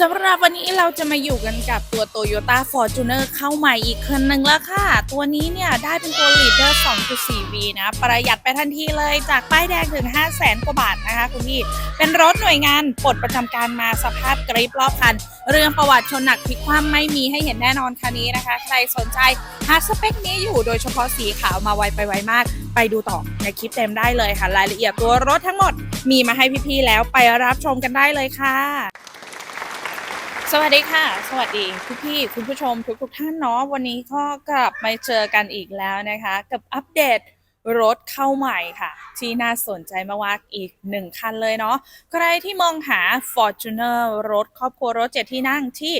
สำหรับวันนี้เราจะมาอยู่กันกับตัว Toyota Fortuner เข้าใหม่อีกคันหนึ่งแล้วค่ะ ตัวนี้เนี่ยได้เป็นตัว Leader 2.4V นะ ประหยัดไปทันทีเลยจากป้ายแดงถึง 5 0 0แสนกว่าบาทนะคะคุณพี่ เป็นรถหน่วยงานปลดประจำการมาสภาพกริบรอบคัน เรื่องประวัติชนหนักพลิกคว่ำไม่มีให้เห็นแน่นอนคันนี้นะคะ ใครสนใจหาสเปคนี้อยู่โดยเฉพาะสีขาวมาไวไปไวมาก ไปดูต่อในคลิปเต็มได้เลยค่ะ รายละเอียดตัวรถทั้งหมดมีมาให้พี่ๆแล้วไปรับชมกันได้เลยค่ะ สวัสดีค่ะ สวัสดีทุกพี่คุณผู้ชมทุกทุกท่านเนาะวันนี้ก็กลับมาเจอกันอีกแล้วนะคะ กับอัปเดต รถเข้าใหม่ค่ะ ที่น่าสนใจมากๆอีกหนึ่งคันเลยเนาะใครที่มองหา Fortuner รถครอบครัวรถเจ็ดที่นั่งที่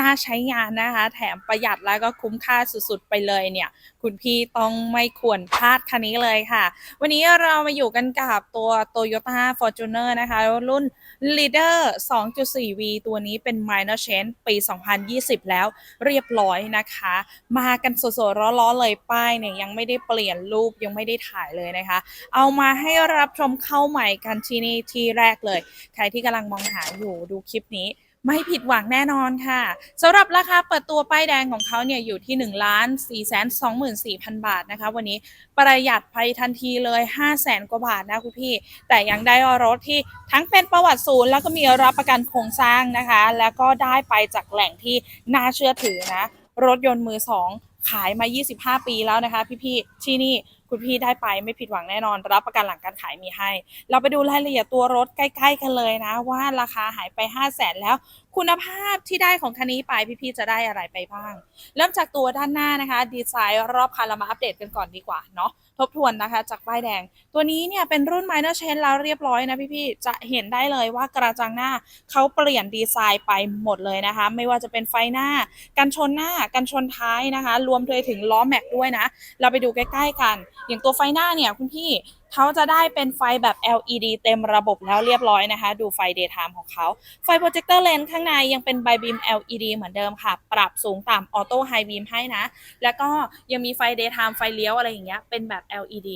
น่าใช้งานนะคะ แถมประหยัดแล้วก็คุ้มค่าสุดๆไปเลยเนี่ย คุณพี่ต้องไม่ควรพลาดคันนี้เลยค่ะ วันนี้เรามาอยู่กันกับตัว Toyota Fortuner นะคะ รุ่น Leader 2.4V ตัวนี้เป็น minor change ปี 2020 แล้วเรียบร้อยนะคะ มากันสดๆร้อนๆเลยป้ายเนี่ยยังไม่ได้เปลี่ยนรูปยังไม่ได้ถ่ายเลยนะคะ เอามาให้รับชมเข้าใหม่กันที่นี่ที่แรกเลย ใครที่กำลังมองหาอยู่ดูคลิปนี้ไม่ผิดหวังแน่นอนค่ะสำหรับราคาเปิดตัวป้ายแดงของเขาเนี่ยอยู่ที่1ล้าน4 2 4 0 0 0 บาทนะคะ วันนี้ประหยัดไปทันทีเลย 5 0 0แสนกว่าบาทนะคุณพี่ แต่ยังได้รถที่ทั้งเป็นประวัติศูนย์แล้วก็มีรับประกันโครงสร้างนะคะ แล้วก็ได้ไปจากแหล่งที่น่าเชื่อถือนะ รถยนต์มือสองขายมา 25 ปีแล้วนะคะ พี่ๆที่นี่ คุณพี่ได้ไปไม่ผิดหวังแน่นอน รับประกันหลังการขายมีให้ เราไปดูรายละเอียดตัวรถใกล้ ๆ กันเลยนะ ว่าราคาหายไป 5 0 0แสนแล้ว คุณภาพที่ได้ของคันนี้ไปพี่ๆจะได้อะไรไปบ้าง เริ่มจากตัวด้านหน้านะคะ ดีไซน์รอบคันเรามาอัปเดตกันก่อนดีกว่าเนาะทบทวนนะคะ จากป้ายแดง ตัวนี้เนี่ยเป็นรุ่น minor change แล้วเรียบร้อยนะพี่ๆจะเห็นได้เลยว่ากระจังหน้าเขาเปลี่ยนดีไซน์ไปหมดเลยนะคะ ไม่ว่าจะเป็นไฟหน้า กันชนหน้า กันชนท้ายนะคะ รวมไปถึงล้อแม็กด้วยนะ เราไปดูใกล้ๆกัน อย่างตัวไฟหน้าเนี่ยคุณพี่ เขาจะได้เป็นไฟแบบ LED เต็มระบบแล้วเรียบร้อยนะคะ ดูไฟ daytime ของเขา ไฟโปรเจคเตอร์เลนข้างในยังเป็นไบบีม LED เหมือนเดิมค่ะ ปรับสูงต่ำออโต้ไฮบีมให้นะ แล้วก็ยังมีไฟ daytime ไฟเลี้ยวอะไรอย่างเงี้ยเป็นแบบ LED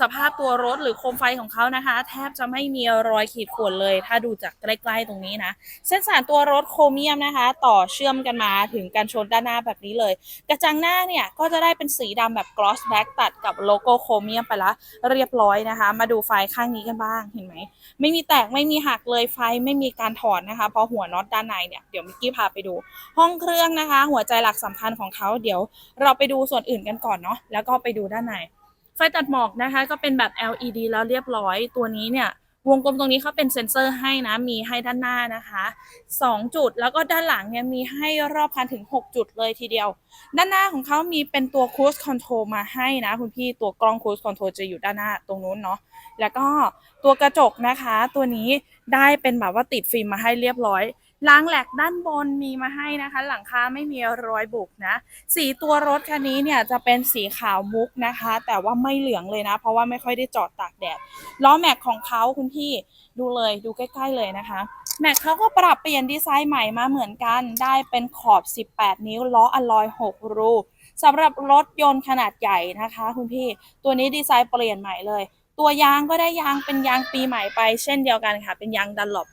สภาพตัวรถหรือโคมไฟของเขานะคะ แทบจะไม่มีรอยขีดข่วนเลย ถ้าดูจากใกล้ๆตรงนี้นะ เส้นสารตัวรถโครเมียมนะคะ ต่อเชื่อมกันมาถึงการชนด้านหน้าแบบนี้เลย กระจังหน้าเนี่ย ก็จะได้เป็นสีดำแบบ gloss black ตัดกับโลโก้โครเมียมไปละเรียบร้อยนะคะ มาดูไฟข้างนี้กันบ้างเห็นไหม ไม่มีแตกไม่มีหักเลยไฟไม่มีการถอนนะคะพราะหัวน็อตด้านในเนี่ยเดี๋ยวมิกกี้พาไปดู ห้องเครื่องนะคะ หัวใจหลักสำคัญของเขาเดี๋ยว เราไปดูส่วนอื่นกันก่อนเนาะแล้วก็ไปดูด้านใน ไฟตัดหมอกนะคะ ก็เป็นแบบ LED แล้วเรียบร้อยตัวนี้เนี่ยวงกลมตรงนี้เขาเป็นเซ็นเซอร์ให้นะมีให้ด้านหน้านะคะ2จุดแล้วก็ด้านหลังเนี่ยมีให้รอบคันถึง 6 จุดเลยทีเดียว ด้านหน้าของเขามีเป็นตัว Cruise Control มาให้นะคุณพี่ตัวกล้อง Cruise Control จะอยู่ด้านหน้าตรงนู้นเนาะแล้วก็ตัวกระจกนะคะ ตัวนี้ได้เป็นแบบว่าติดฟิล์มมาให้เรียบร้อย ล้างแหลกด้านบนมีมาให้นะคะ หลังคาไม่มีรอยบุบนะ สีตัวรถคันนี้เนี่ยจะเป็นสีขาวมุกนะคะ แต่ว่าไม่เหลืองเลยนะ เพราะว่าไม่ค่อยได้จอดตากแดดล้อแม็กของเขาคุณพี่ดูเลยดูใกล้ ๆเลยนะคะแม็กเขาก็ปรับเปลี่ยนดีไซน์ใหม่มาเหมือนกัน ได้เป็นขอบ 18 นิ้ว ล้ออลลอย 6 รูสำหรับรถยนต์ขนาดใหญ่นะคะ คุณพี่ ตัวนี้ดีไซน์เปลี่ยนใหม่เลย ตัวยางก็ได้ยางเป็นยางปีใหม่ไป เช่นเดียวกันค่ะ เป็นยางดันหลบ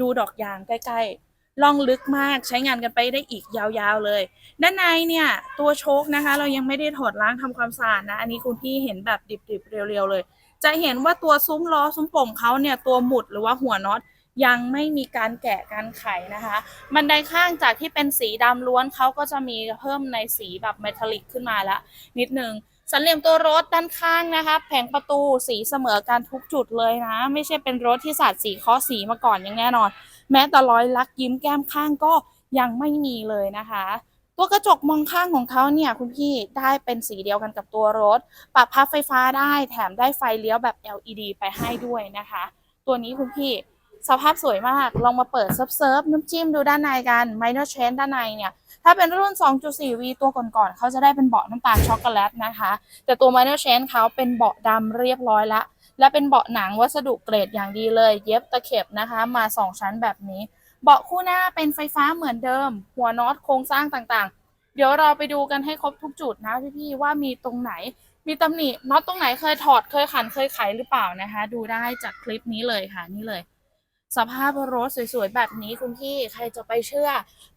ดูดอกยางใกล้ๆล่องลึกมากใช้งานกันไปได้อีกยาวๆเลย ด้านในเนี่ย ตัวโชคนะคะ เรายังไม่ได้ถอดล้างทำความสะอาดนะ อันนี้คุณพี่เห็นแบบดิบๆ เรียวๆเลย จะเห็นว่าตัวซุ้มล้อซุ้มโป่งเขาเนี่ยตัวหมุดหรือว่าหัวน็อตยังไม่มีการแกะการไขนะคะ บันไดข้างจากที่เป็นสีดำล้วนเขาก็จะมีเพิ่มในสีแบบเมทัลลิกขึ้นมาละนิดนึง สันเหลี่ยมตัวรถด้านข้างนะคะ แผงประตูสีเสมอกันทุกจุดเลยนะ ไม่ใช่เป็นรถที่สาดสีเคาะสีมาก่อนอย่างแน่นอน แม้แต่รอยลักยิ้มแก้มข้างก็ยังไม่มีเลยนะคะ ตัวกระจกมองข้างของเขาเนี่ยคุณพี่ได้เป็นสีเดียวกันกับตัวรถ ปรับพับไฟฟ้าได้แถมได้ไฟเลี้ยวแบบ LED ไปให้ด้วยนะคะ ตัวนี้คุณพี่สภาพสวยมาก ลองมาเปิดเซิร์ฟเซิร์ฟน้ำจิ้มดูด้านในกัน minor change ด้านในเนี่ย ถ้าเป็นรุ่น 2.4V ตัวก่อนๆเขาจะได้เป็นเบาะน้ำตาลช็อกโกแลตนะคะ แต่ตัว minor change เขาเป็นเบาะดำเรียบร้อยละ และเป็นเบาะหนังวัสดุเกรดอย่างดีเลย เย็บตะเข็บนะคะ มา 2 ชั้นแบบนี้ เบาะคู่หน้าเป็นไฟฟ้าเหมือนเดิม หัวน็อตโครงสร้างต่างๆ เดี๋ยวเราไปดูกันให้ครบทุกจุดนะพี่ๆว่ามีตรงไหน มีตำหนิน็อตตรงไหนเคยถอดเคยขันเคยไขหรือเปล่านะคะ ดูได้จากคลิปนี้เลยค่ะนี่เลย สภาพรถสวยๆ แบบนี้คุณพี่ใครจะไปเชื่อ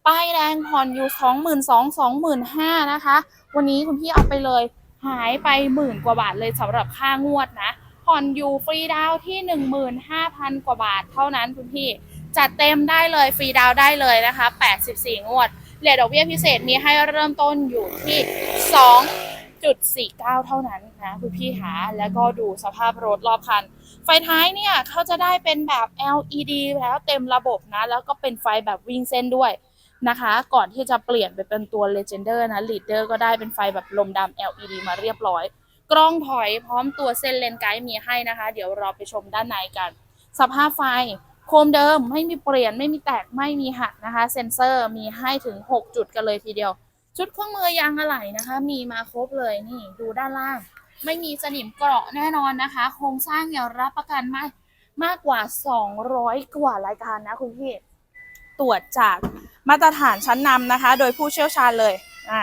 ป้ายแดงผ่อนอยู่สองหมื่นสองสองหมื่นห้านะคะ วันนี้คุณพี่เอาไปเลยหายไปหมื่นกว่าบาทเลยสำหรับค่างวดนะผ่อนอยู่ฟรีดาวที่หนึ่งหมื่นห้าพันกว่าบาทเท่านั้นคุณพี่จัดเต็มได้เลยฟรีดาวได้เลยนะคะ84งวดเรทดอกเบี้ยพิเศษมีให้เริ่มต้นอยู่ที่2.49เท่านั้นนะคุณพี่หาแล้วก็ดูสภาพรถรอบคัน ไฟท้ายเนี่ยเขาจะได้เป็นแบบ LED แล้วเต็มระบบนะ แล้วก็เป็นไฟแบบวิ่งเส้นด้วยนะคะ ก่อนที่จะเปลี่ยนไปเป็นตัว Legender นะ Leader ก็ได้เป็นไฟแบบลมดำ LED มาเรียบร้อย กล้องถอยพร้อมตัวเส้นเลนไกด์มีให้นะคะ เดี๋ยวเราไปชมด้านในกัน สภาพไฟโคมเดิมไม่มีเปลี่ยนไม่มีแตกไม่มีหักนะคะ เซ็นเซอร์มีให้ถึง 6 จุดกันเลยทีเดียว ชุดเครื่องมือยางอะไหล่นะคะ มีมาครบเลยนี่ดูด้านล่าง ไม่มีสนิมเกราะแน่นอนนะคะ โครงสร้างเนี่ยรับประกันมากมากกว่า 200 กว่ารายการนะคุณพี่ ตรวจจากมาตรฐานชั้นนำนะคะ โดยผู้เชี่ยวชาญเลยอ่า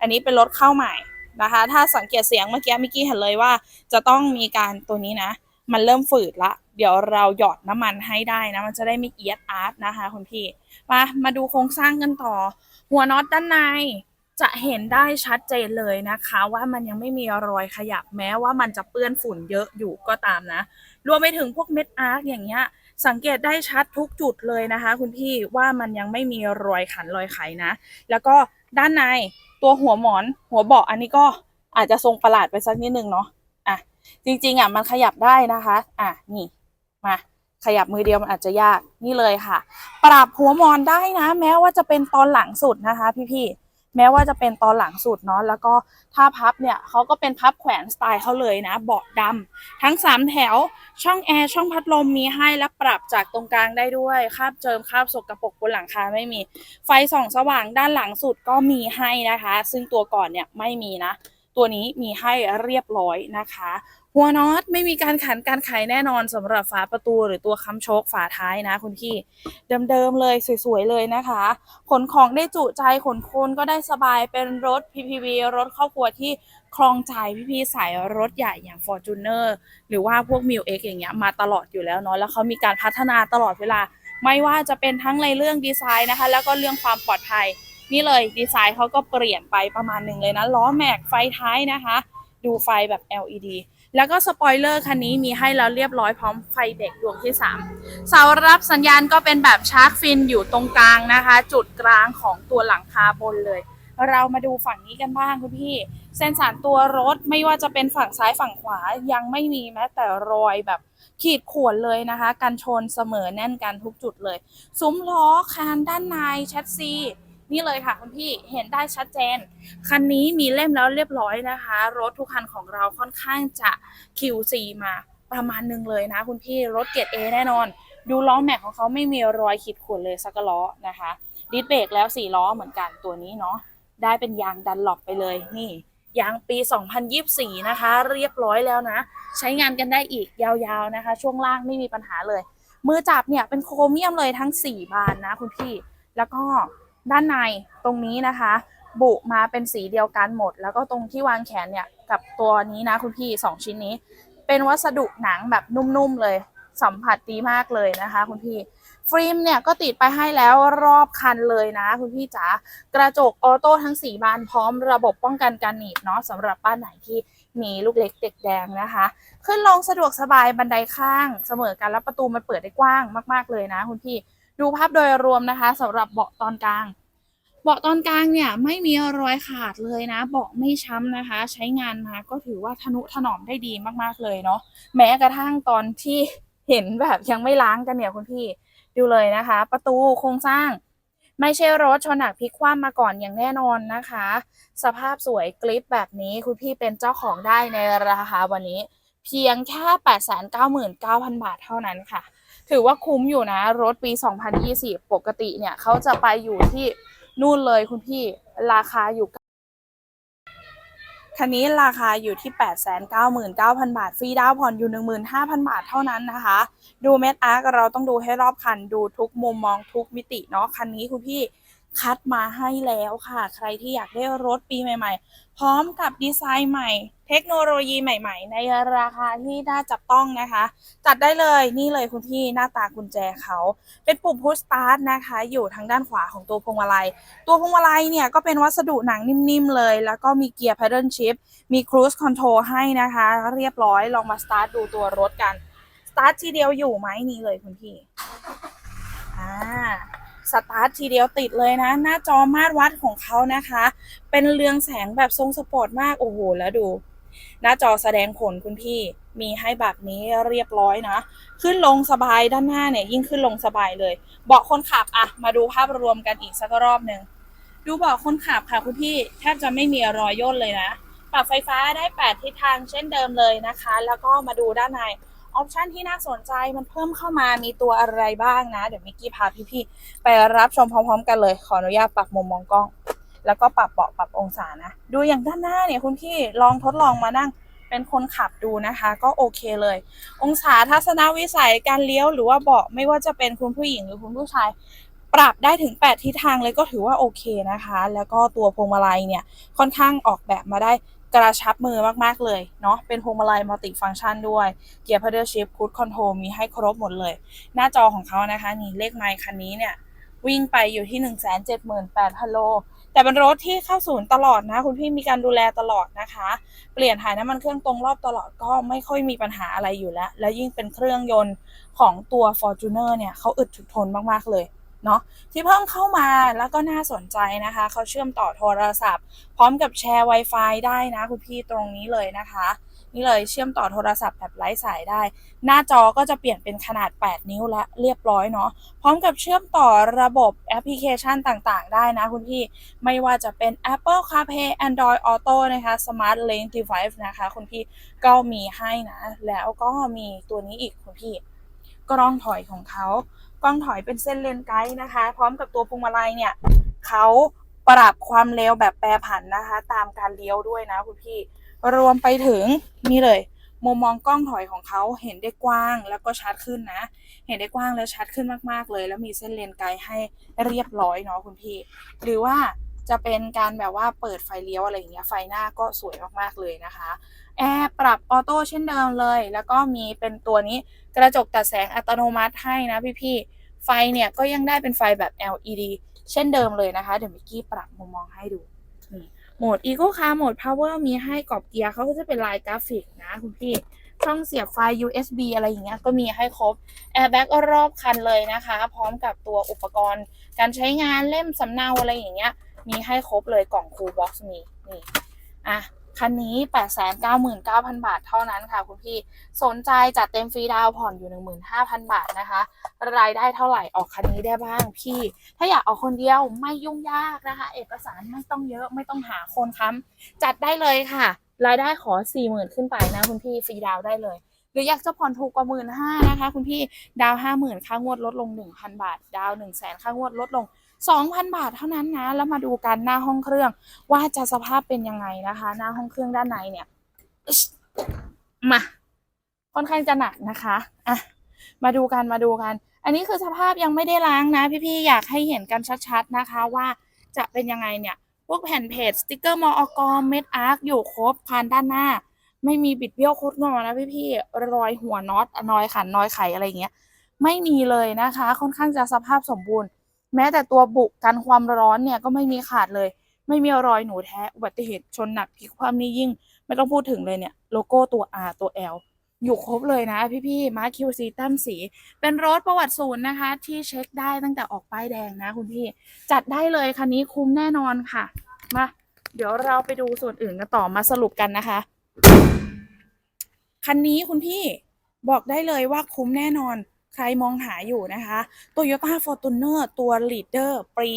อันนี้เป็นรถเข้าใหม่นะคะ ถ้าสังเกตเสียงเมื่อกี้มิกกี้เห็นเลยว่า จะต้องมีการตัวนี้นะ มันเริ่มฝืดละ เดี๋ยวเราหยอดน้ำมันให้ได้นะ มันจะได้ไม่เอียดอาร์ตนะคะคุณพี่ มา มาดูโครงสร้างกันต่อ หัวน็อตด้านใน จะเห็นได้ชัดเจนเลยนะคะ ว่ามันยังไม่มีรอยขยับแม้ว่ามันจะเปื้อนฝุ่นเยอะอยู่ก็ตามนะ รวมไปถึงพวกเม็ดอาร์คอย่างเงี้ยสังเกตได้ชัดทุกจุดเลยนะคะ คุณพี่ว่ามันยังไม่มีรอยขันรอยไขนะ แล้วก็ด้านในตัวหัวหมอน หัวเบาะอันนี้ก็อาจจะทรงประหลาดไปสักนิดนึงเนาะอะจริงๆอะมันขยับได้นะคะ อะนี่มาขยับมือเดียวมันอาจจะยากนี่เลยค่ะ ปรับหัวหมอนได้นะ แม้ว่าจะเป็นตอนหลังสุดนะคะ พี่ๆ แม้ว่าจะเป็นตอนหลังสุดเนาะแล้วก็ถ้าพับเนี่ยเขาก็เป็นพับแขวนสไตล์เขาเลยนะ เบาะดำทั้ง 3 แถวช่องแอร์ช่องพัดลมมีให้และปรับจากตรงกลางได้ด้วยคาบเจิมคาบสกรปรกบนหลังคาไม่มี ไฟส่องสว่างด้านหลังสุดก็มีให้นะคะ ซึ่งตัวก่อนเนี่ยไม่มีนะ ตัวนี้มีให้เรียบร้อยนะคะ หัวน็อตไม่มีการขันการไขแน่นอนสำหรับฝาประตูหรือตัวค้ำโชคฝาท้ายนะคุณพี่เดิมๆเลยสวยๆเลยนะคะ ขนของได้จุใจขนคนก็ได้สบายเป็นรถ PPV รถครอบครัวที่คลองใจพี่ๆสายรถใหญ่อย่าง Fortuner หรือว่าพวก m i l X อย่างเงี้ยมาตลอดอยู่แล้วเนาะแล้วเขามีการพัฒนาตลอดเวลา ไม่ว่าจะเป็นทั้งในเรื่องดีไซน์นะคะ แล้วก็เรื่องความปลอดภัย นี่เลยดีไซน์เขาก็เปลี่ยนไปประมาณหนึ่งเลยนะล้อแม็กไฟท้ายนะคะ ดูไฟแบบ LED แล้วก็สปอยเลอร์คันนี้มีให้แล้วเรียบร้อยพร้อมไฟเบรกดวงที่ 3 เสารับสัญญาณก็เป็นแบบชาร์กฟินอยู่ตรงกลางนะคะ จุดกลางของตัวหลังคาบนเลย เรามาดูฝั่งนี้กันบ้างคุณพี่ เส้นสารตัวรถไม่ว่าจะเป็นฝั่งซ้ายฝั่งขวายังไม่มีแม้แต่รอยแบบขีดข่วนเลยนะคะ กันชนเสมอแน่นกันทุกจุดเลย ซุ้มล้อคานด้านในแชสซี นี่เลยค่ะคุณพี่เห็นได้ชัดเจน คันนี้มีเล่มแล้วเรียบร้อยนะคะ รถทุกคันของเราค่อนข้างจะ QC มาประมาณหนึงเลยนะ คุณพี่รถเกียร A แน่นอน ดูล้อแม็กของเขาไม่มีรอยขีดข่วนเลยสักล้อนะคะดิสเบรกแล้ว4ล้อเหมือนกันตัวนี้เนาะได้เป็นยางดันหลบไปเลยนี่ยางปี 2024 นะคะ เรียบร้อยแล้วนะ ใช้งานกันได้อีกยาวๆนะคะ ช่วงล่างไม่มีปัญหาเลย มือจับเนี่ยเป็นโครเมียมเลยทั้ง 4 บานนะคุณพี่ แล้วก็ ด้านในตรงนี้นะคะ บุมาเป็นสีเดียวกันหมด แล้วก็ตรงที่วางแขนเนี่ยกับตัวนี้นะคุณพี่ 2 ชิ้นนี้ เป็นวัสดุหนังแบบนุ่มๆเลยสัมผัสดีมากเลยนะคะ คุณพี่ฟิล์มเนี่ยก็ติดไปให้แล้วรอบคันเลยนะ คุณพี่จ๋ากระจกออโต้ทั้ง 4 บานพร้อมระบบป้องกันการหนีบเนาะสำหรับบ้านไหนที่มีลูกเล็กเด็กแดงนะคะ ขึ้นลงสะดวกสบายบันไดข้างเสมอกันแล้วประตูมันเปิดได้กว้างมาก ๆเลยนะ คุณพี่ ดูภาพโดยรวมนะคะสำหรับเบาะตอนกลาง เบาะตอนกลางเนี่ยไม่มีรอยขาดเลยนะ เบาะไม่ช้ำนะคะ ใช้งานมาก็ถือว่าทนุถนอมได้ดีมากๆเลยเนาะแม้กระทั่งตอนที่เห็นแบบยังไม่ล้างกันเนี่ยคุณพี่ดูเลยนะคะ ประตูโครงสร้าง ไม่ใช่รถชนหนักพลิกคว่ำมาก่อนอย่างแน่นอนนะคะ สภาพสวยกริปแบบนี้คุณพี่เป็นเจ้าของได้ในราคาวันนี้ เพียงแค่ 899,000 บาทเท่านั้นค่ะ ถือว่าคุ้มอยู่นะ รถปี 2020 ปกติเนี่ยเขาจะไปอยู่ที่นู่นเลยคุณพี่ราคาอยู่คันนี้ราคาอยู่ที่ 899,000 บาท ฟรีดาวน์ผ่อนอยู่ 15,000 บาทเท่านั้นนะคะ ดูเม็ดอาร์เราต้องดูให้รอบคัน ดูทุกมุมมองทุกมิติเนาะ คันนี้คุณพี่คัดมาให้แล้วค่ะ ใครที่อยากได้รถปีใหม่ ๆ พร้อมกับดีไซน์ใหม่ เทคโนโลยีใหม่ๆ ในราคาที่น่าจับต้องนะคะ จัดได้เลยนี่เลยคุณพี่หน้าตากุญแจเขา เป็นปุ่มพุชสตาร์ทนะคะ อยู่ทางด้านขวาของตัวพวงมาลัย ตัวพวงมาลัยเนี่ยก็เป็นวัสดุหนังนิ่มๆเลย แล้วก็มีเกียร์ paddle shift มี cruise control ให้นะคะ เรียบร้อยลองมาสตาร์ทดูตัวรถกันสตาร์ททีเดียวอยู่ไหมนี่เลยคุณพี่อ่า สตาร์ททีเดียวติดเลยนะ หน้าจอมาตรวัดของเขานะคะ เป็นเรืองแสงแบบทรงสปอร์ตมาก โอ้โห แล้วดู หน้าจอแสดงผลคุณพี่มีให้แบบนี้เรียบร้อยนะ ขึ้นลงสบายด้านหน้าเนี่ย ยิ่งขึ้นลงสบายเลย เบาะคนขับอะมาดูภาพรวมกันอีกสักรอบหนึ่งดูเบาะคนขับค่ะคุณพี่แทบจะไม่มีรอยย่นเลยนะ ปรับไฟฟ้าได้ 8 ทิศทางเช่นเดิมเลยนะคะ แล้วก็มาดูด้านใน ออปชันที่น่าสนใจมันเพิ่มเข้ามามีตัวอะไรบ้างนะ เดี๋ยวมิกกี้พาพี่ๆไปรับชมพร้อม ๆ กันเลย ขออนุญาตปรับมุมมองกล้อง แล้วก็ปรับเบาะปรับองศานะ ดูอย่างด้านหน้าเนี่ยคุณพี่ลองทดลองมานั่งเป็นคนขับดูนะคะ ก็โอเคเลย องศาทัศนวิสัยการเลี้ยวหรือว่าเบาะไม่ว่าจะเป็นคุณผู้หญิงหรือคุณผู้ชายปรับได้ถึง 8 ทิศทางเลยก็ถือว่าโอเคนะคะ แล้วก็ตัวพวงมาลัยเนี่ยค่อนข้างออกแบบมาได้ กระชับมือมากๆเลยเนาะเป็นพวงมาลัยมัลติฟังก์ชันด้วยเกียร์ paddle shift cruise control มีให้ครบหมดเลย หน้าจอของเขานะคะ นี่เลขไมล์คันนี้เนี่ยวิ่งไปอยู่ที่ 178,000โล แต่เป็นรถที่เข้าศูนย์ตลอดนะ คุณพี่มีการดูแลตลอดนะคะ เปลี่ยนถ่ายน้ำมันเครื่องตรงรอบตลอดก็ไม่ค่อยมีปัญหาอะไรอยู่แล้ว แล้วยิ่งเป็นเครื่องยนต์ของตัว Fortuner เนี่ยเขาอึดถึกทนมาก ๆ เลย เนาะที่เพิ่งเข้ามาแล้วก็น่าสนใจนะคะ เขาเชื่อมต่อโทรศัพท์ พร้อมกับแชร์ Wi-Fi ได้นะคุณพี่ตรงนี้เลยนะคะ นี่เลยเชื่อมต่อโทรศัพท์แบบไร้สายได้ หน้าจอก็จะเปลี่ยนเป็นขนาด 8 นิ้วและเรียบร้อยเนาะพร้อมกับเชื่อมต่อระบบแอปพลิเคชันต่างๆ ได้นะคุณพี่ไม่ว่าจะเป็น Apple CarPlay Android Auto นะคะ Smart Link Device นะคะคุณพี่ก็มีให้นะ แล้วก็มีตัวนี้อีกคุณพี่กล้องถอยของเขา กล้องถอยเป็นเส้นเลนไกด์นะคะ พร้อมกับตัวพวงมาลัยเนี่ยเขาปรับความเร็วแบบแปรผันนะคะ ตามการเลี้ยวด้วยนะคุณพี่ รวมไปถึงนี่เลย มุมมองกล้องถอยของเขาเห็นได้กว้างแล้วก็ชัดขึ้นนะ เห็นได้กว้างและชัดขึ้นมากๆเลย แล้วมีเส้นเลนไกด์ให้เรียบร้อยเนาะคุณพี่ หรือว่าจะเป็นการแบบว่าเปิดไฟเลี้ยวอะไรอย่างเงี้ยไฟหน้าก็สวยมากๆเลยนะคะแอร์ปรับออโต้เช่นเดิมเลย แล้วก็มีเป็นตัวนี้กระจกตัดแสงอัตโนมัติให้นะพี่ๆ ไฟเนี่ยก็ยังได้เป็นไฟแบบ LED เช่นเดิมเลยนะคะ เดี๋ยวมิกกี้ปรับมุมมองให้ดูนี่โหมด Eco Car โหมด Power มีให้กรอบเกียร์เขาก็จะเป็นลายกราฟิกนะคุณพี่ช่องเสียบไฟ USB อะไรอย่างเงี้ยก็มีให้ครบ Airbag รอบคันเลยนะคะ พร้อมกับตัวอุปกรณ์ การใช้งานเล่มสำเนาอะไรอย่างเงี้ย มีให้ครบเลยกล่องคูลบ็อกซ์มีนี่อะ คันนี้ 899,000 บาทเท่านั้นค่ะคุณพี่ สนใจจัดเต็มฟรีดาวผ่อนอยู่ 15,000 บาทนะคะ รายได้เท่าไหร่ออกคันนี้ได้บ้างพี่ ถ้าอยากออกคนเดียวไม่ยุ่งยากนะคะ เอกสารไม่ต้องเยอะไม่ต้องหาคนค้ำจัดได้เลยค่ะ รายได้ขอ 40,000 ขึ้นไปนะคุณพี่ฟรีดาวได้เลย หรืออยากจะผ่อนถูกกว่าหมื่นห้านะคะ คุณพี่ดาวห้าหมื่นค่างวดลดลง1,000บาท ดาว1 0 0 0 0แสนค่างวดลดลง 2,000 บาทเท่านั้นนะ แล้วมาดูกันหน้าห้องเครื่อง ว่าจะสภาพเป็นยังไงนะคะ หน้าห้องเครื่องด้านในเนี่ยมาค่อนข้างจะหนักนะคะอะมาดูกันมาดูกัน อันนี้คือสภาพยังไม่ได้ล้างนะ พี่ๆอยากให้เห็นกันชัดๆนะคะ ว่าจะเป็นยังไงเนี่ยพวกแผ่นเพจสติกเกอร์มออกเม็ดอาร์คอยู่ครบพานด้านหน้า ไม่มีบิดเบี้ยวโคตรงอนะพี่ๆรอยหัวน็อตนอยขันนอยไขอะไรอย่างเงี้ย ไม่มีเลยนะคะ ค่อนข้างจะสภาพสมบูรณ์ แม้แต่ตัวบุกกันความร้อนเนี่ยก็ไม่มีขาดเลย ไม่มีรอยหนูแท้ อุบัติเหตุชนหนักพลิกคว่ำนี่ยิ่ง ไม่ต้องพูดถึงเลยเนี่ย โลโก้ตัว R ตัว L อยู่ครบเลยนะพี่ๆมาร์คิวซีตั้มสี เป็นรถประวัติศูนย์นะคะ ที่เช็คได้ตั้งแต่ออกป้ายแดงนะคุณพี่ จัดได้เลยคันนี้คุ้มแน่นอนค่ะ มา เดี๋ยวเราไปดูส่วนอื่นกันต่อมาสรุปกันนะคะ คันนี้คุณพี่บอกได้เลยว่าคุ้มแน่นอน ใครมองหาอยู่นะคะ Toyota Fortuner ตัว Leader ปี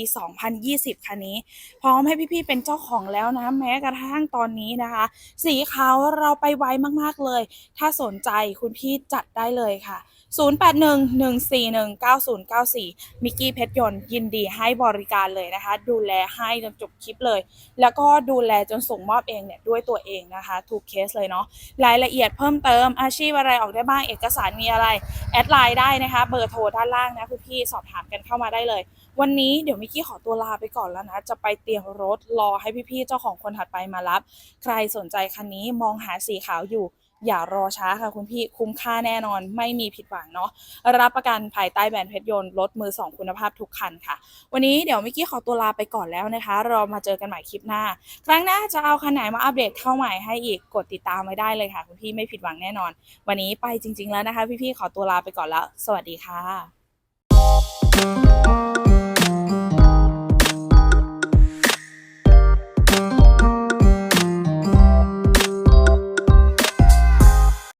2020 คันนี้ พร้อมให้พี่ๆเป็นเจ้าของแล้วนะ แม้กระทั่งตอนนี้นะคะ สีขาวเราไปไวมากๆเลย ถ้าสนใจคุณพี่จัดได้เลยค่ะ 0811419094 มิกกี้เพชรยนต์ยินดีให้บริการเลยนะคะ ดูแลให้จนจบคลิปเลย แล้วก็ดูแลจนส่งมอบเองเนี่ยด้วยตัวเองนะคะทุกเคสเลยเนาะรายละเอียดเพิ่มเติมอาชีพอะไรออกได้บ้างเอกสารมีอะไร แอดไลน์ได้นะคะเบอร์โทรด้านล่างนะคุณพี่สอบถามกันเข้ามาได้เลย วันนี้เดี๋ยวมิกกี้ขอตัวลาไปก่อนแล้วนะจะไปเตรียมรถรอให้พี่ๆเจ้าของคนถัดไปมารับ ใครสนใจคันนี้มองหาสีขาวอยู่ อย่ารอช้าค่ะคุณพี่คุ้มค่าแน่นอนไม่มีผิดหวังเนาะรับประกันภายใต้แบรนด์เพชรยนต์รถมือสองคุณภาพทุกคันค่ะ วันนี้เดี๋ยวมิกกี้ขอตัวลาไปก่อนแล้วนะคะ เรามาเจอกันใหม่คลิปหน้า ครั้งหน้าจะเอาคันไหนมาอัปเดตเข้าใหม่ให้อีกกดติดตามไว้ได้เลยค่ะ คุณพี่ไม่ผิดหวังแน่นอน วันนี้ไปจริง ๆ แล้วนะคะ พี่ๆขอตัวลาไปก่อนแล้ว สวัสดีค่ะ